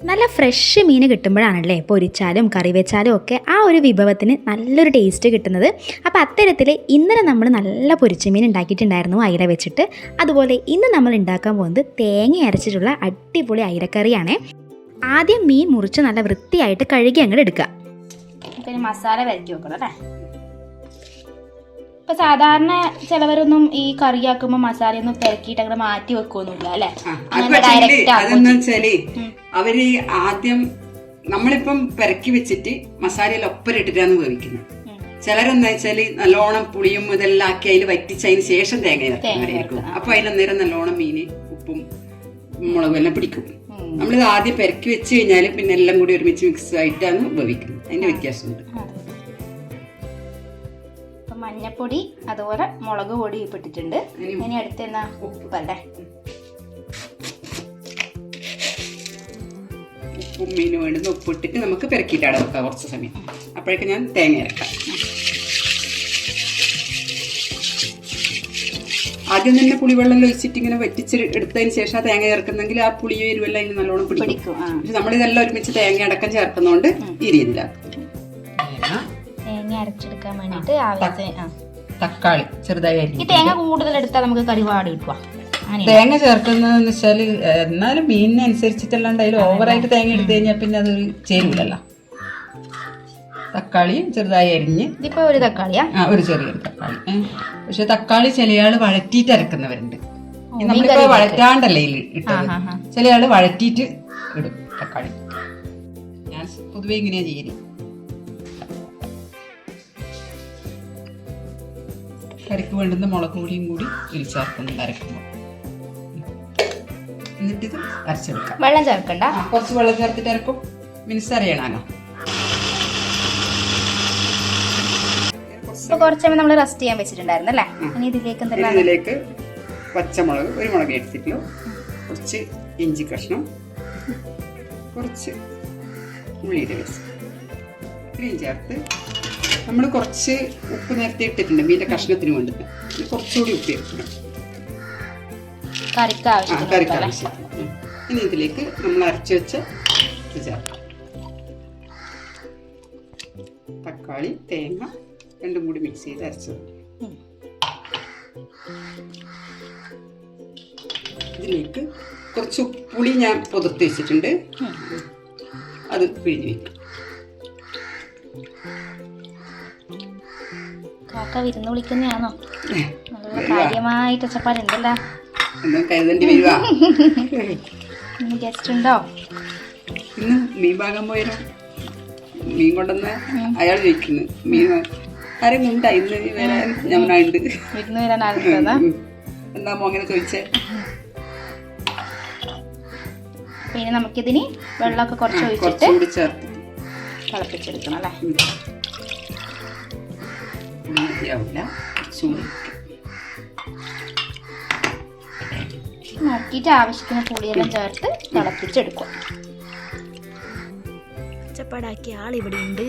നല്ല ഫ്രഷ് മീൻ കിട്ടുമ്പോഴാണല്ലേ പൊരിച്ചാലും കറി വെച്ചാലും ഒക്കെ ആ ഒരു വിഭവത്തിന് നല്ലൊരു ടേസ്റ്റ് കിട്ടുന്നത്. അപ്പോൾ അത്തരത്തിൽ ഇന്നലെ നമ്മൾ നല്ല പൊരിച്ച മീൻ ഉണ്ടാക്കിയിട്ടുണ്ടായിരുന്നു അയില വെച്ചിട്ട്. അതുപോലെ ഇന്ന് നമ്മൾ ഉണ്ടാക്കാൻ പോകുന്നത് തേങ്ങ അരച്ചിട്ടുള്ള അടിപൊളി അയിലക്കറിയാണ്. ആദ്യം മീൻ മുറിച്ച് നല്ല വൃത്തിയായിട്ട് കഴുകി അങ്ങോട്ട് എടുക്കുക. പിന്നെ മസാല വരക്കി വെക്കണം അല്ലേ? ഇപ്പൊ സാധാരണ ചിലവരൊന്നും ഈ കറിയാക്കുമ്പോ മസാലയൊന്നും പെരക്കിയിട്ട് അങ്ങനെ മാറ്റി വെക്കൊന്നുമില്ല അല്ലെ? അതെന്ന് വെച്ചാൽ അവർ ആദ്യം നമ്മളിപ്പം പെരക്കി വെച്ചിട്ട് മസാലയിൽ ഒപ്പരിട്ടിട്ടാണ് വേവിക്കുന്നത്. ചിലരെന്താ വെച്ചാൽ നല്ലോണം പുളിയും ഇതെല്ലാം ആക്കി അതിൽ വറ്റിച്ചതിന് ശേഷം തേങ്ങ അപ്പൊ അതിലന്നേരം നല്ലോണം മീന് ഉപ്പും മുളകും എല്ലാം പിടിക്കും. നമ്മളിത് ആദ്യം പെരക്കി വെച്ച് കഴിഞ്ഞാൽ പിന്നെ എല്ലാം കൂടി ഒരുമിച്ച് മിക്സ് ആയിട്ടാണ് വേവിക്കുന്നത്. അതിന്റെ വ്യത്യാസമുണ്ട്. മഞ്ഞപ്പൊടി അതുപോലെ മുളക് പൊടി ഇട്ടിട്ടുണ്ട്. ഇനി ഇനി അടുത്ത് എന്നാ ഉപ്പല്ലേ? അല്ലേ ഉമ്മീന് വേണ്ടുന്ന ഉപ്പിട്ടിട്ട് നമുക്ക് പെരക്കിയിട്ടാണ് വെക്കാം കുറച്ച് സമയം. അപ്പോഴേക്ക് ഞാൻ തേങ്ങ ഇറക്കാം ആദ്യം തന്നെ പുളിവെള്ളം ഒഴിച്ചിട്ട് ഇങ്ങനെ വറ്റിച്ച് എടുത്തതിന് ശേഷം ആ തേങ്ങ ചേർക്കുന്നെങ്കിൽ ആ പുളിയോ എരിവെല്ലാം അതിന് നല്ലോണം പിടിക്കും. പക്ഷെ നമ്മളിതെല്ലാം ഒരുമിച്ച് തേങ്ങ അടക്കം ചേർക്കുന്നതുകൊണ്ട് ഈ രീതിയിലാണ് തേങ്ങ അരച്ചെടുക്കാൻ വേണ്ടിട്ട് ആവശ്യത്തിന് തക്കാളി ചെറുതായി ഈ തേങ്ങ കൂടുതൽ എടുത്താൽ നമുക്ക് കറിവാട് കിട്ടുക തേങ്ങ ചേർക്കുന്നതെന്ന് വെച്ചാൽ എന്നാലും മീനിനനുസരിച്ചിട്ടല്ലാണ്ട് അതിൽ ഓവറായിട്ട് തേങ്ങ എടുത്തു കഴിഞ്ഞാൽ പിന്നെ അത് ചേരില്ലല്ലോ തക്കാളി ചെറുതായി അരിഞ്ഞ്. ഇതിപ്പോ ഒരു തക്കാളിയാ? ആ ഒരു ചെറിയൊരു തക്കാളി. പക്ഷെ തക്കാളി ചിലയാൾ വഴറ്റിയിട്ട് അരക്കുന്നവരുണ്ട്. നമ്മളിപ്പോ വഴറ്റാണ്ടല്ലേ ഇട്ടത്. ചിലയാൾ വഴറ്റിയിട്ട് ഇടും തക്കാളി. ഞാൻ പൊതുവെ ഇങ്ങനെയാ ചെയ്യൽ. കറിക്ക് വേണ്ടുന്ന മുളക് പൊടിയും കൂടി ഇതിൽ ചേർക്കുന്നുണ്ട് അരക്കുമ്പോൾ. എന്നിട്ടിത് അരച്ചെടുക്കാം. വെള്ളം ചേർക്കണ്ട? കുറച്ച് വെള്ളം ചേർത്തിട്ട് അരക്കും. മിനിസ് അറിയണാലോ ഇപ്പൊ കുറച്ച് നമ്മൾ റെസ്റ്റ് ചെയ്യാൻ വെച്ചിട്ടുണ്ടായിരുന്നു അല്ലേ? ഇനി ഇതിലേക്ക് ഇതിലേക്ക് പച്ചമുളക് ഒരു മുളക് എടുത്തിട്ടുള്ളൂ. കുറച്ച് ഇഞ്ചി കഷ്ണം. കുറച്ച് ഉള്ളിയുടെ വേസ്റ്റ് ഇത്രയും ചേർത്ത് നമ്മൾ കുറച്ച് ഉപ്പ് നേരത്തെ ഇട്ടിട്ടുണ്ട് മീന്റെ കഷ്ണത്തിന് വേണ്ടിയിട്ട് കുറച്ചുകൂടി ഉപ്പ് ചേർക്കണം. കറിക്ക് ആവശ്യത്തിന്. ഇനി ഇതിലേക്ക് നമ്മൾ അരച്ച് വെച്ച ചേർക്കാം. തക്കാളി തേങ്ങ രണ്ടും കൂടി മിക്സ് ചെയ്ത് അരച്ചത് ഇതിലേക്ക് കുറച്ച് പുളി ഞാൻ പുതിർത്തി വെച്ചിട്ടുണ്ട്. അത് പിഴിഞ്ഞ് വെക്കും. കാക്ക വിരുന്ന് വിളിക്കുന്നതാണോ? നല്ല കാര്യമായിട്ട് ഒച്ചപ്പാടുണ്ടല്ലോ കരുതേണ്ടി വരുവാ. ഗസ്റ്റ് ഉണ്ടോ? ഇന്ന് മീൻ വാങ്ങാൻ പോയാലോ മീൻ കൊണ്ടുവന്ന് അയാൾ ചോദിക്കുന്നു മീൻ ആരെങ്കിലും ഉണ്ടാ ഇന്ന് വരാൻ ഞാൻ ഉണ്ട് വിരുന്ന് വരാൻ ആളുണ്ടോ എന്താ അങ്ങനെ ചോദിച്ചേ? പിന്നെ നമുക്കിതിന് വെള്ളമൊക്കെ കുറച്ച് ഒഴിച്ചിട്ട് തിളപ്പിച്ചെടുക്കണം അല്ലേ? മതിയാവില്ല ചൂട് നോക്കിയിട്ട് ആവശ്യത്തിന് പുളിയെല്ലാം ചേർത്ത് തിളപ്പിച്ചെടുക്കും. ഒച്ചപ്പാടാക്കിയ ആൾ ഇവിടെ ഉണ്ട്.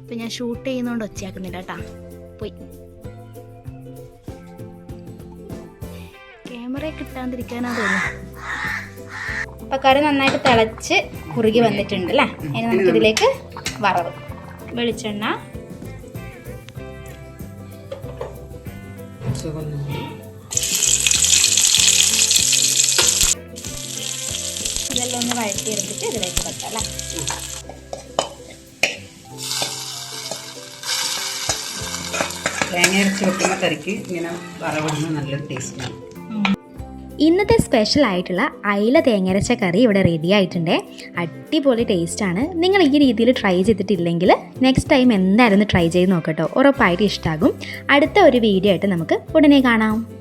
ഇപ്പൊ ഞാൻ ഷൂട്ട് ചെയ്യുന്നോണ്ട് ഒച്ചയാക്കുന്നില്ല കേട്ടാ. പോയി. ക്യാമറ കിട്ടാണ്ടിരിക്കാനാ തോന്നുന്നു. അപ്പൊ കറി നന്നായിട്ട് തിളച്ച് കുറുകി വന്നിട്ടുണ്ട് അല്ലേ? ഇനി നമുക്കിതിലേക്ക് വറവ്. വെളിച്ചെണ്ണ ചുവന്ന ഇതെല്ലാം ഒന്ന് വഴറ്റി എടുത്തിട്ട് ഇതിലേക്ക് വെക്കാം അല്ലേ? തേങ്ങ അരച്ച് വെക്കുന്ന കറിക്ക് ഇങ്ങനെ വറവിടുന്ന നല്ലൊരു ടേസ്റ്റാണ് ഇന്നത്തെ സ്പെഷ്യൽ ആയിട്ടുള്ള അയില തേങ്ങരച്ച കറി ഇവിടെ റെഡി ആയിട്ടുണ്ട്. അടിപൊളി ടേസ്റ്റാണ് നിങ്ങൾ ഈ രീതിയിൽ ട്രൈ ചെയ്തിട്ടില്ലെങ്കിൽ നെക്സ്റ്റ് ടൈം എന്തായാലും ട്രൈ ചെയ്ത് നോക്കട്ടോ. ഉറപ്പായിട്ട് ഇഷ്ടമാകും അടുത്ത ഒരു വീഡിയോ ആയിട്ട് നമുക്ക് ഉടനെ കാണാം.